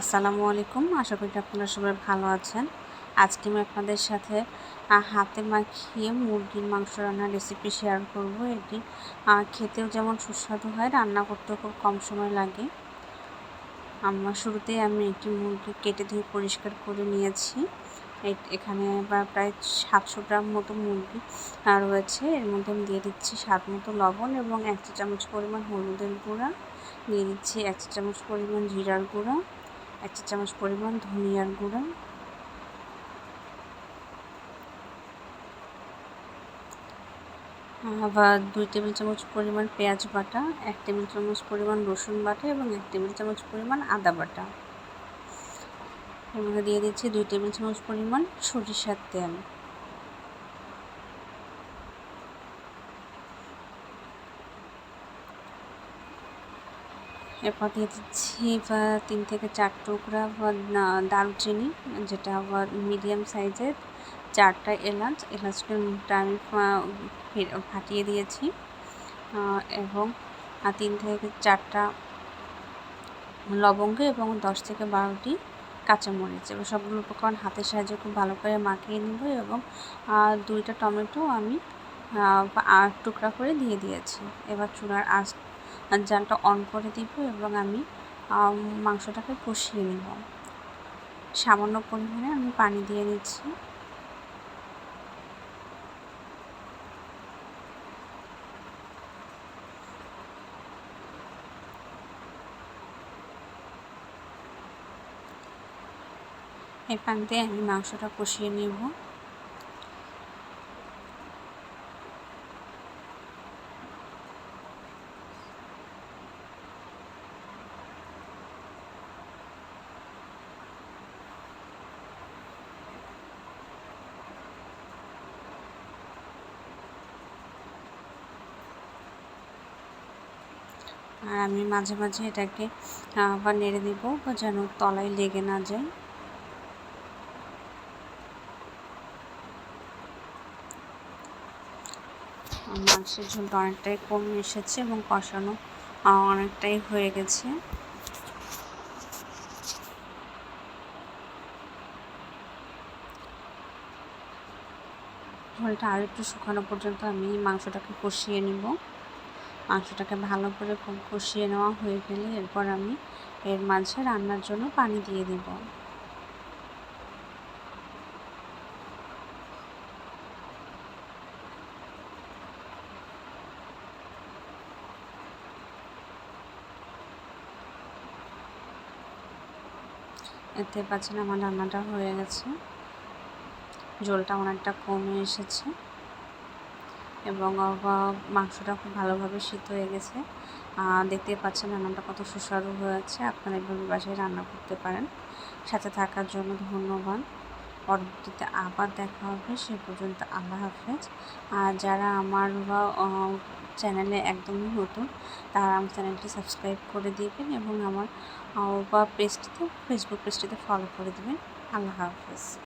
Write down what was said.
আসসালামু আলাইকুম। আশা করি আপনারা সবাই ভালো আছেন। আজকে আমি আপনাদের সাথে হাতে মাখিয়ে মুরগির মাংস রান্নার রেসিপি শেয়ার করব। এটি খেতেও যেমন সুস্বাদু হয়, রান্না করতেও খুব কম সময় লাগে। আমার শুরুতেই আমি একটি মুরগি কেটে ধুয়ে পরিষ্কার করে নিয়েছি। এখানে প্রায় সাতশো গ্রাম মতো মুরগি রয়েছে। এর মধ্যে আমি দিয়ে দিচ্ছি স্বাদ মতো লবণ এবং এক চামচ পরিমাণ হলুদের গুঁড়া। দিয়ে দিচ্ছি এক চামচ পরিমাণ জিরার গুঁড়া। এক চা চামচ পরিমাণ ধনিয়ার গুঁড়া। আবার দুই টেবিল চামচ পরিমাণ পেঁয়াজ বাটা, এক টেবিল চামচ পরিমাণ রসুন বাটা এবং এক টেবিল চামচ পরিমাণ আদা বাটা। এর দিয়ে দিচ্ছি দুই টেবিল চামচ পরিমাণ সরিষার তেল। এরপর দিয়ে দিচ্ছি তিন থেকে চার টুকরা দারুচিনি, যেটা আবার মিডিয়াম সাইজের চারটা এলাচ এলাচটা আমি ফাটিয়ে দিয়েছি। এবং তিন থেকে চারটা লবঙ্গ এবং দশ থেকে বারোটি কাঁচামরিচ। এবার সবগুলো উপকরণ হাতের সাহায্যে খুব ভালো করে মাখিয়ে নিব এবং দুইটা টমেটো আমি টুকরা করে দিয়ে দিয়েছি। এবার চুলার আঁচ জালটা অন করে দিব এবং আমি মাংসটাকে কষিয়ে নেব। সামান্য পরিমাণে আমি পানি দিয়ে নিচ্ছি এই পানি দিয়ে আমি মাংসটা কষিয়ে নেব। আর আমি মাঝে মাঝে এটাকে আবার নেড়ে দেব, যেন তলায় লেগে না যায়। মাংসের ঝোলটা অনেকটাই কমে এসেছে এবং কষানো অনেকটাই হয়ে গেছে। ঝোলটা আর একটু শুকানো পর্যন্ত আমি মাংসটাকে কষিয়ে নেব। মাংসটাকে ভালো করে কষিয়ে নেওয়া হয়ে গেলে এরপর আমি এর মাঝে রান্নার জন্য পানি দিয়ে দেব। এতে পাচ্ছেন আমার রান্নাটা হয়ে গেছে। জলটা অনেকটা কমে এসেছে। এবং মাংসটা খুব ভালোভাবে সিদ্ধ হয়ে গেছে। দেখতে পাচ্ছেন রান্নাটা কত সুস্বাদু হয়েছে। আপনারা এইভাবে বাসায় রান্না করতে পারেন। সাথে থাকার জন্য ধন্যবাদ। পরবর্তীতে আবার দেখা হবে। সে পর্যন্ত আল্লাহ হাফেজ। আর যারা আমার চ্যানেলে একদমই নতুন, তারা আমার চ্যানেলটি সাবস্ক্রাইব করে দিবেন এবং আমার বা পেজটিতে ফেসবুক পেজটিতে ফলো করে দেবেন। আল্লাহ হাফেজ।